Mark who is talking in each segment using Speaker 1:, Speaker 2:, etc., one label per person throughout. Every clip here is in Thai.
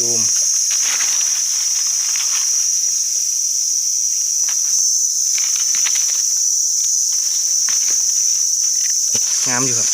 Speaker 1: จูมงามอยู่ครับ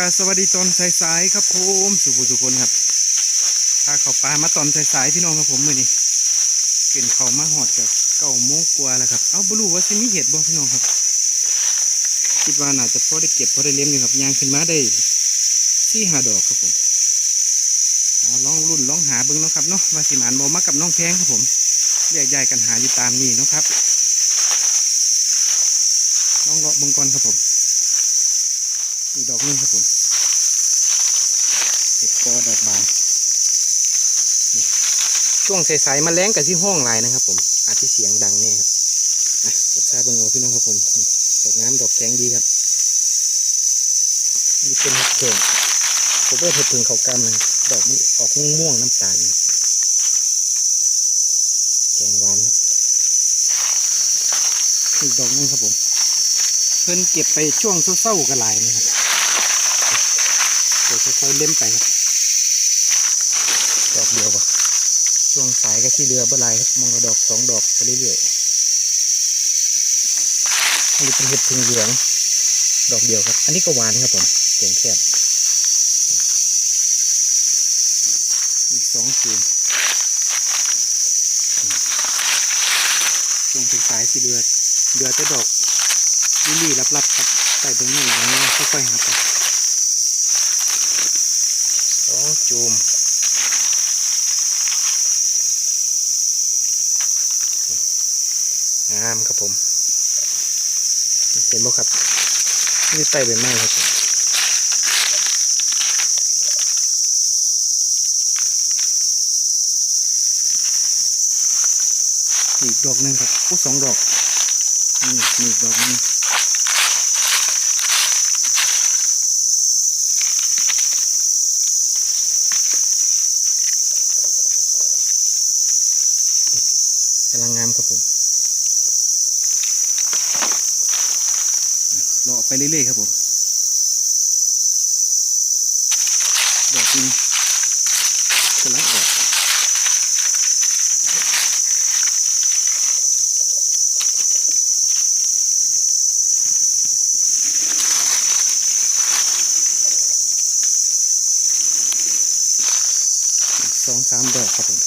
Speaker 1: การสวัสดีตอนสายๆครับผมสุภุทุกคนครับพาเขาปลามาตอนสายๆพี่น้องครับผมมือนี้เกินเขามาหอดกับเก่าโมงกว่าแล้วครับ เอาบลูว่าสิมีเห็ดบ่พี่น้องครับ คิดว่าน่าจะพอได้เก็บพอได้เลี้ยงอยู่ครับยางขึ้นมาได้สี่หาดอกครับผมเอาลองรุ่นลองหาเบิ้งนะครับเนาะว่าสิหมานบอมากับน้องแพงครับผมแยกย้ายกันหาอยู่ตามนี่นะครับลองเลาะเบิ้งก่อนครับผม ดอกนึงครับผมเห็ดกอดอกบานช่วงสายๆมาแรงกับที่ห้องลายนะครับ ผมอาจที่เสียงดังเนี่ยครับอะกดซาเบิ้งเอาพี่น้องครับผมดอกน้ำดอกแข็งดีครับอันนี้เป็นเห็ดเพิงผมว่าเห็ดเพิงเขากำนะดอกมันออกม่วงๆน้ำตาลแกงหวานครับอีกดอกนึงครับผม เพิ่นเก็บไปช่วงเศร้าๆกันหลายนะครับ ค่อยๆเล่มไปครับดอกเดียวปะช่วงสายก็ที่เรือบ่หลายครับมองกระดอกสองดอกไปเรื่อยๆอันนี้เป็นเห็ดพึ่งเหลืองดอกเดียวครับ อันนี้ก็หวานครับผมเก่งแค่บอีกสองสูงช่วงสายๆที่เรือเรือแต่ดอกลิลลี่รับๆครับใส่เบอร์หนึ่งอย่างนี้ค่อยๆครับผม สองจูมงามครับผมเห็น บ่ครับนี่ไต่ใบไม้ครับอีกดอกหนึ่งครับอู้สองดอกนี่มีอีกดอกนึง กำลังงามครับผม เลาะไปเรื่อยๆครับผมดอกจริงกำลังออกสองสามดอกครับผม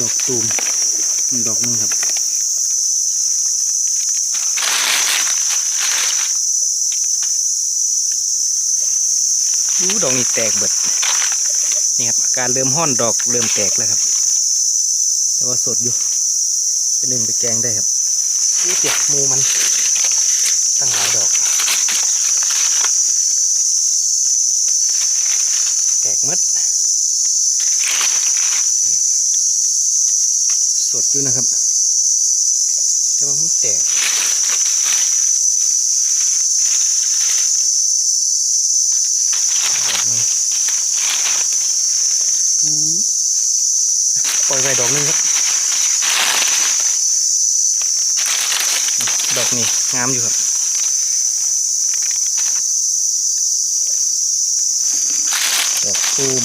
Speaker 1: ดอกตูมดอกหนึงครับ ดอกนี้แตกเบิดนี่ครับอาการเริ่มห้อนดอกเริ่มแตกแล้วครับ แต่ว่าสดอยู่เป็นหนึ่งไปแกงได้ครับอู้เจ็บมูมันตั้งหลายดอก แตกหมดสดอยู่นะครับ แต่ว่ามันแตกดอกหนึงอืมปล่อยไป ดอกนึงครับ ดอกนี้งามอยู่ครับดอกตูม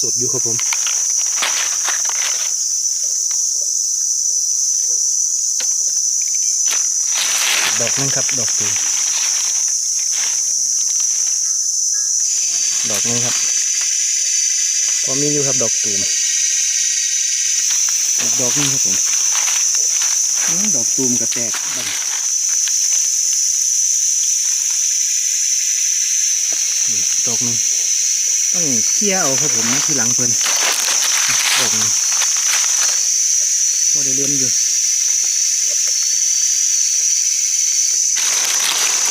Speaker 1: สด อยู่ครับผมดอกนึงครับ ดอกตูมดอกนึงครับพอมีอยู่ครับ ดอกตูมอีกดอกนึงครับผมอื้อดอกตูมกระแตกบันนี่ดอกนึง ต้องเคี่ยวเอาครับผมนะที่หลังเพิ่นอะดอกนึงพอได้เล่นอยู่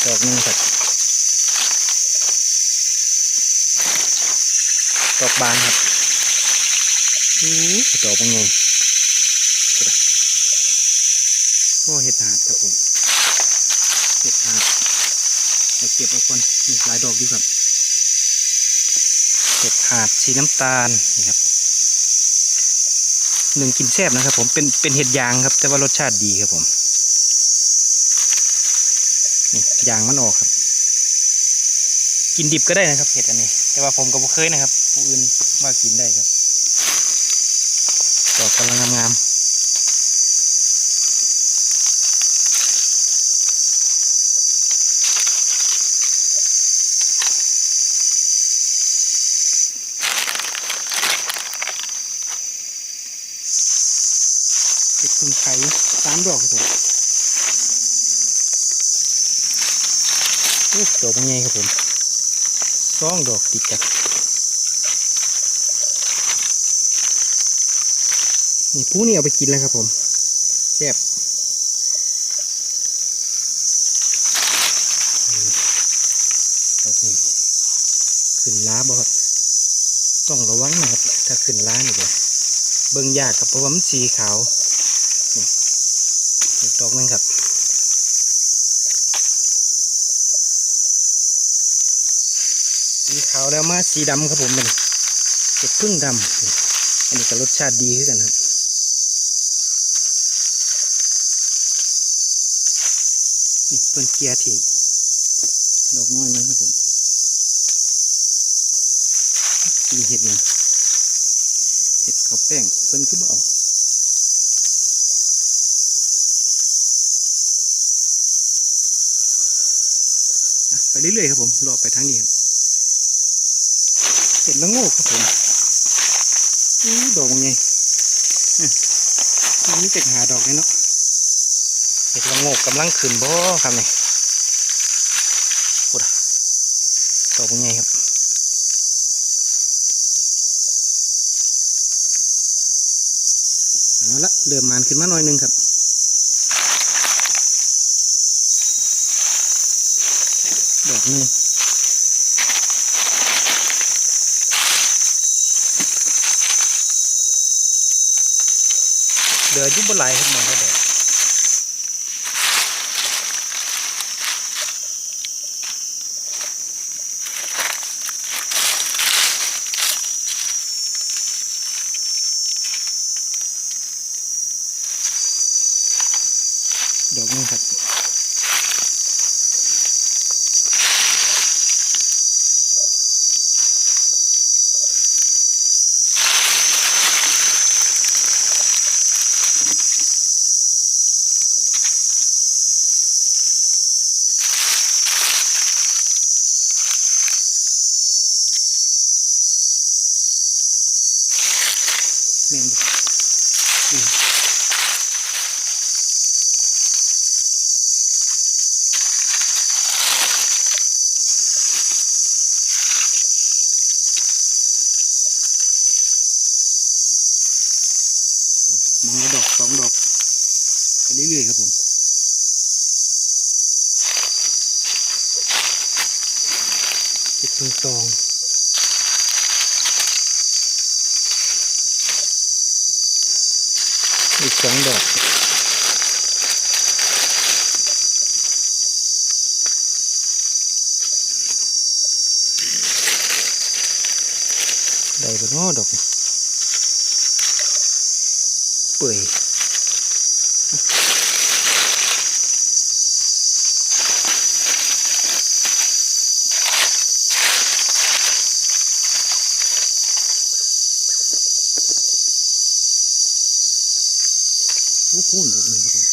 Speaker 1: ดอกหนึงครับดอกบานครับดูดอกเป็นไงกระโอ้เห็ดหาดครับผมเห็ดหาดเดี๋ยวเก็บเอาก่อนนี่หลายดอกอยู่ครับเห็ดหาดสีน้ำตาลนี่ครับหนึ่งกินแซ่บนะครับ ผมเป็นเป็นเห็ดยางครับ แต่ว่ารสชาติดีครับผมนี่ยางมันออกครับ กินดิบก็ได้นะครับเห็ดอันนี้ แต่ว่าผมก็บ่เคยนะครับ ผู้อื่นว่ากินได้ครับดอกกำลังงามๆเห็ดพึ่งไข่สาม ดอกครับผมดอกเป็นไงครับผมสองดอกติดกันนี่ผู้นี่เอาไปกินแล้วครับผมแซ่บดอกนี้ขึ้นล้าบ่ครับต้องระวังนะครับถ้าขึ้นล้านี่เลยเบิ่งยากครับเพราะว่ามันสีขาว ดอกหนึงครับสีขาวแล้วมาสีดำครับผมเป็นเห็ดพึ่งดำอันนี้ก็รสชาติดีขึ้นกันครับนี่ต้นเกียร์ที่ดอกน้อยมันครับผมมีเห็ดหนึ่งเห็ดข้าวแป้งเพิ่นคือบ่เอาอะไป เรื่อยๆครับผมรอไปทางนี้ครับเห็ดละโงกครับผมอู้ดอกมันไงมันมีแต่หาดอกเลยเนาะเห็ดละโงกกำลังขึ้นบ่ครับนี่ปุ๊ดอะดอกมันไงครับเอาละเริ่มมานขึ้นมาหน่อยนึงครับ ดอกห นึงเหลือยุบไหลายครับมันก็ดอกดอกนึงครับ แม่นบ่อืมมองละดอกสองดอกไปเรื่อยๆครับผม เก็บเพิ่ง ตอง อีกสองดอกได้บนน้อดอกเปื่อย พูนดอกหนึงครับผม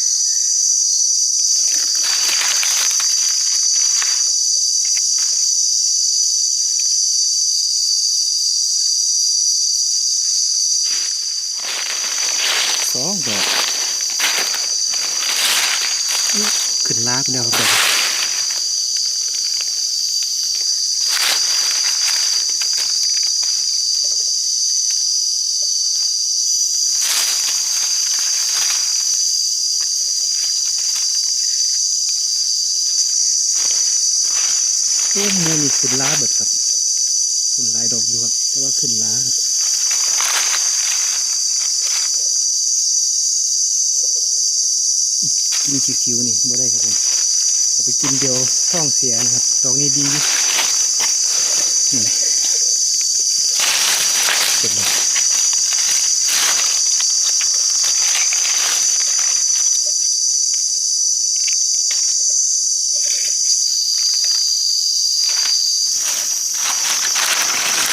Speaker 1: สองดอกขึ้นลากแล้วครับดอกโอ้มูนี่ขึ้นลาเบิดครับ ขึ้นลายดอกอยู่ครับ แต่ว่าขึ้นลา กินคิวๆนี่บ่ได้ครับผมเอาไปกินเดียวท้องเสียนะครับดอกนี้ดีนี่นะเก็บเลย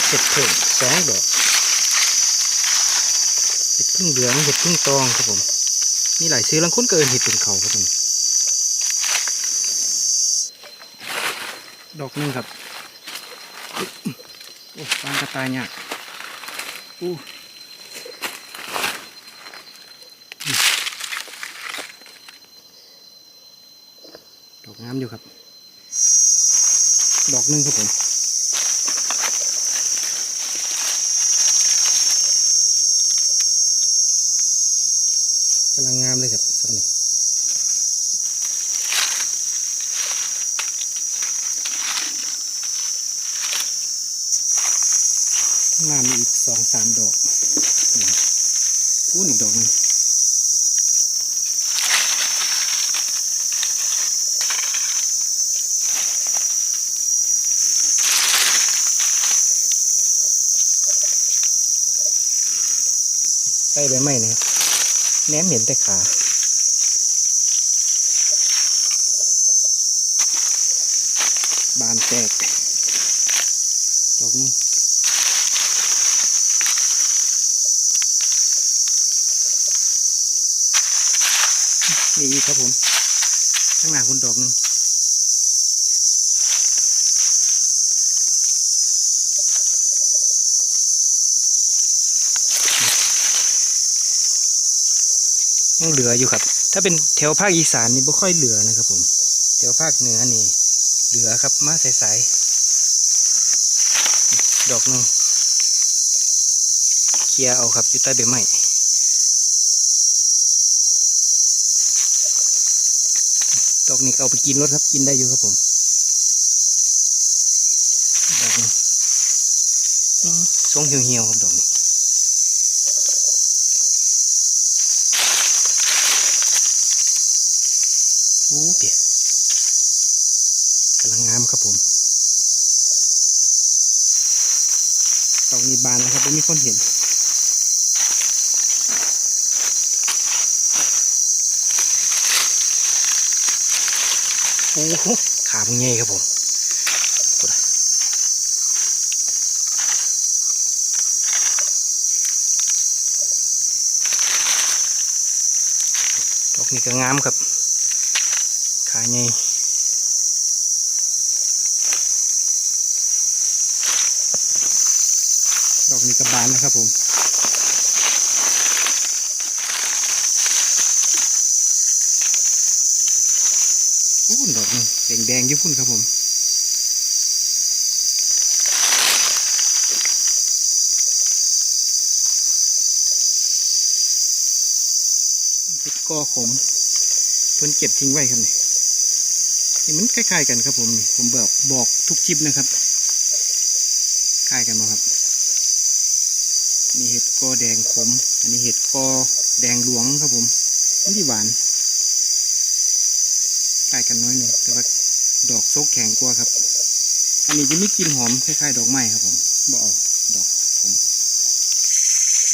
Speaker 1: เห็ดเพิ่งสองดอกเห็ดพึ่งเหลืองเห็ดพึ่งตองครับผม มีหลายซื้อลังคุ้นเกินเห็ดเป็นเขาครับผมดอกนึงครับโอ้ปานกระตายเนี่ยอู้ดอกงามอยู่ครับ ดอกนึงครับผมกำลังงามเลยครับสักนี้ ข้างหน้ามีอีกสองสามดอกนี่ครับอู้อีกดอกหนึงใกล้ใบไม้นะครับแนมเห็นแต่ขาบานแตก ดอกนี้ มีอีกครับผม ข้างหน้าคุณดอกหนึ่งยังเหลืออยู่ครับ ถ้าเป็นแถวภาคอีสานนี่ไม่ค่อยเหลือนะครับผม แถวภาคเหนือนี่ เหลือครับมาใสๆดอกหนึ่งเคลียร์เอาครับอยู่ใต้ใบไม้ ดอก นี้ก็เอาไปกินรถครับกินได้อยู่ครับผมดอกนี้ทรงเหี่ยวๆครับดอกนี้โอ้เปียกำลังงามครับผมดอกนี้บานแล้วครับไม่มีคนเห็น โอ้โหขามึงใหญ่ครับผมพูดอะดอกนี้ก็งามครับ ขาใหญ่ดอกนี้ก็บานนะครับผม อู้ดอกหนึง แดงๆญี่ปุ่นครับผมเห็ดกอขมเพิ่นเก็บทิ้งไว้ครับนี่นี่มันคล้ายๆกันครับผมนี่ผมบอกบอกทุกคลิปนะครับคล้ายกันมาครับนี่เห็ดกอแดงขม อันนี้เห็ดกอแดงหลวงครับผมมันที่หวานใกล้กันน้อยหนึ่งแต่ว่า ดอกโซกแข็งกว่าครับ อันนี้จะมีกลิ่นหอมคล้ายๆ ดอกไม้ครับผมบ่เอาดอกผม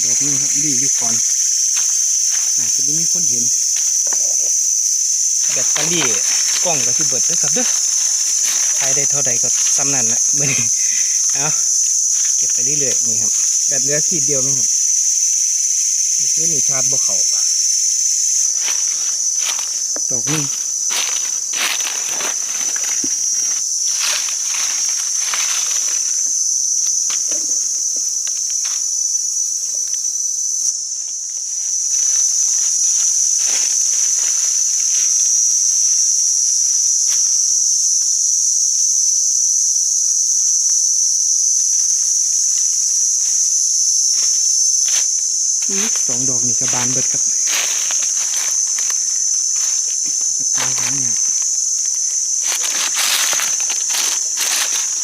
Speaker 1: ดอกนึงครับดีอยู่ก่อนน่าจะไม่มีคนเห็นแบตเตอรี่กล้องก็ที่เบิดด้อครับเด้อใช้ได้เท่าใดก็ซ้ำนั่นละเมื่อนี้เอาเก็บไปเรื่อยๆนี่ครับแบตเหลือขีดเดียวไหมครับนี่คือนี่ชาร์จบ่เขาดอกนึง สองดอกนี่กระบานเบิดครับกระตายของเนี่ย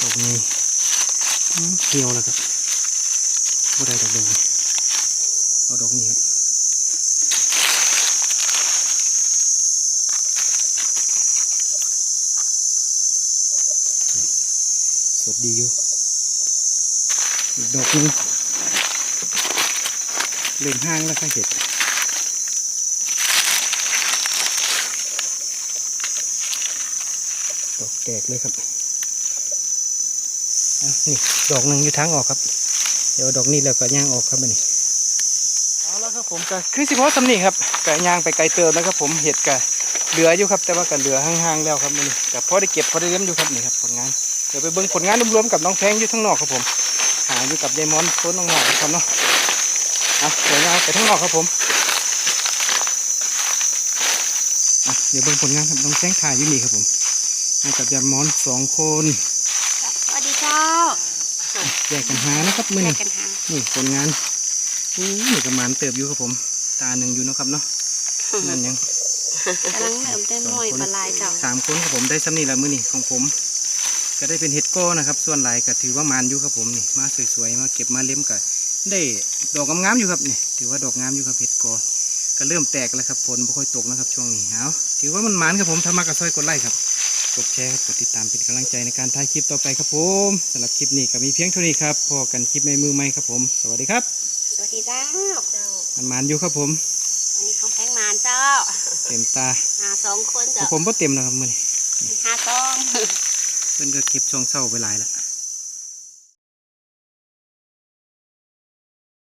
Speaker 1: ดอกนี้อืมเหี่ยวแล้วครับบ่ได้ดอกเดียวเอาดอกนี้ครับสดดีอยู่ดอกนึง เริ่มห้างแล้วค่ะเห็ดดอกแตกเลยครับนี่ดอกหนึ่งอยู่ทางออกครับ เดี๋ยวดอกนี้แล้วก็ย่างออกครับนนี้เอาแล้วครับผมก็คือสิพอสำนีครับก็ย่างไปไกลเติมแล้วครับผมเห็ดก็เหลืออยู่ครับ แต่ว่าก็เหลือห่างๆแล้วครับนี่แต่พอได้เก็บพอได้เลี้ยมอยู่ครับนี่ครับผลงานเดี๋ยวไปเบิ่งผลงานรวมๆกับน้องแพงอยู่ทั้างนอกครับผม หาอยู่กับยายมอนต้นน้องๆครับเนาะ อะเดี๋ยวเอาไปทั้งนอกครับผมอะเดี๋ยวเบิ่งผลงานครับน้องแจ้งถ่ายอยู่นี่ครับผมมากับยามมอนสองคน
Speaker 2: สวัสดีเจ้า
Speaker 1: แยกกันหานะครับมือ
Speaker 2: แย
Speaker 1: นี่
Speaker 2: กกันหา
Speaker 1: นี่ผลงานอู้นี่กระมานเติบอยู่ครับผม ตาหนึ่งอยู่เนาะครับเนาะนั่นยัง
Speaker 2: กำลังเริ่มเต้นหน่อยปลาลายเจ้า
Speaker 1: สามคนครับผมได้ซ้ำนี่ละมือนี่ของผม ก็ได้เป็นเห็ดก้อนะครับ ส่วนหลายก็ถือว่ามานอยู่ครับผมนี่มาสวยๆมาเก็บมาเล็มก็ ได้ดอกงามๆอยู่ครับนี่ถือว่าดอกงามอยู่ครับเห็ดกอก็เริ่มแตกแล้วครับฝนไม่ค่อยตกนะครับช่วงนี้เอาถือว่ามันหมานครับผมถ้ามากระซอยกดไลค์ครับกดแชร์ครับกดติดตามเป็นกำลังใจในการถ่ายคลิปต่อไปครับผมสำหรับคลิปนี้ก็มีเพียงเท่านี้ครับพอกันคลิปในมือใหม่ครับผม สวัสดีครับ
Speaker 2: สวัสดีเจ้าเจ้า
Speaker 1: มันหมานอยู่ครับผม
Speaker 2: วันนี้ของแพงมานเจ้า
Speaker 1: เต็มตา
Speaker 2: หาสองคน
Speaker 1: ขอ
Speaker 2: เจ้าง
Speaker 1: ผมก็เต็มแล้วครับมือนี้
Speaker 2: หาต้อง
Speaker 1: เพิ่นก็เก็บช่วงเศร้าไปหลายแล้ว